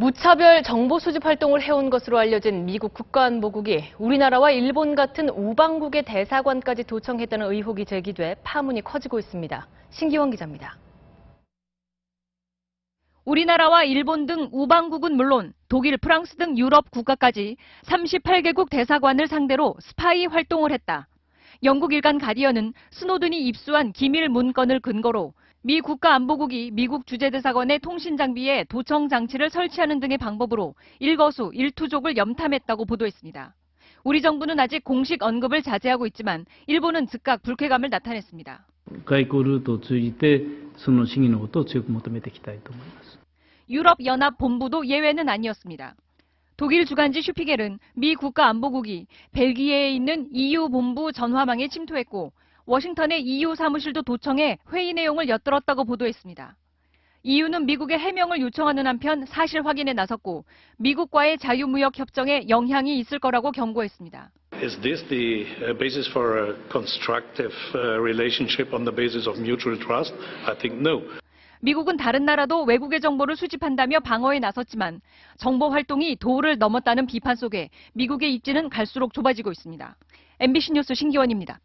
무차별 정보 수집 활동을 해온 것으로 알려진 미국 국가안보국이 우리나라와 일본 같은 우방국의 대사관까지 도청했다는 의혹이 제기돼 파문이 커지고 있습니다. 신기원 기자입니다. 우리나라와 일본 등 우방국은 물론 독일, 프랑스 등 유럽 국가까지 38개국 대사관을 상대로 스파이 활동을 했다. 영국 일간 가디언은 스노든이 입수한 기밀 문건을 근거로 미 국가안보국이 미국 주재대사관의 통신 장비에 도청 장치를 설치하는 등의 방법으로 일거수 일투족을 염탐했다고 보도했습니다. 우리 정부는 아직 공식 언급을 자제하고 있지만 일본은 즉각 불쾌감을 나타냈습니다. 外交ルートを通じて、その審議のことを強く求めていきたいと思います。 유럽연합 본부도 예외는 아니었습니다. 독일 주간지 슈피겔은 미 국가안보국이 벨기에에 있는 EU 본부 전화망에 침투했고 워싱턴의 EU 사무실도 도청해 회의 내용을 엿들었다고 보도했습니다. EU는 미국의 해명을 요청하는 한편 사실 확인에 나섰고 미국과의 자유무역 협정에 영향이 있을 거라고 경고했습니다. Is this the uh, basis for a constructive uh, relationship on the basis of mutual trust? I think no. 미국은 다른 나라도 외국의 정보를 수집한다며 방어에 나섰지만 정보 활동이 도를 넘었다는 비판 속에 미국의 입지는 갈수록 좁아지고 있습니다. MBC 뉴스 신기원입니다.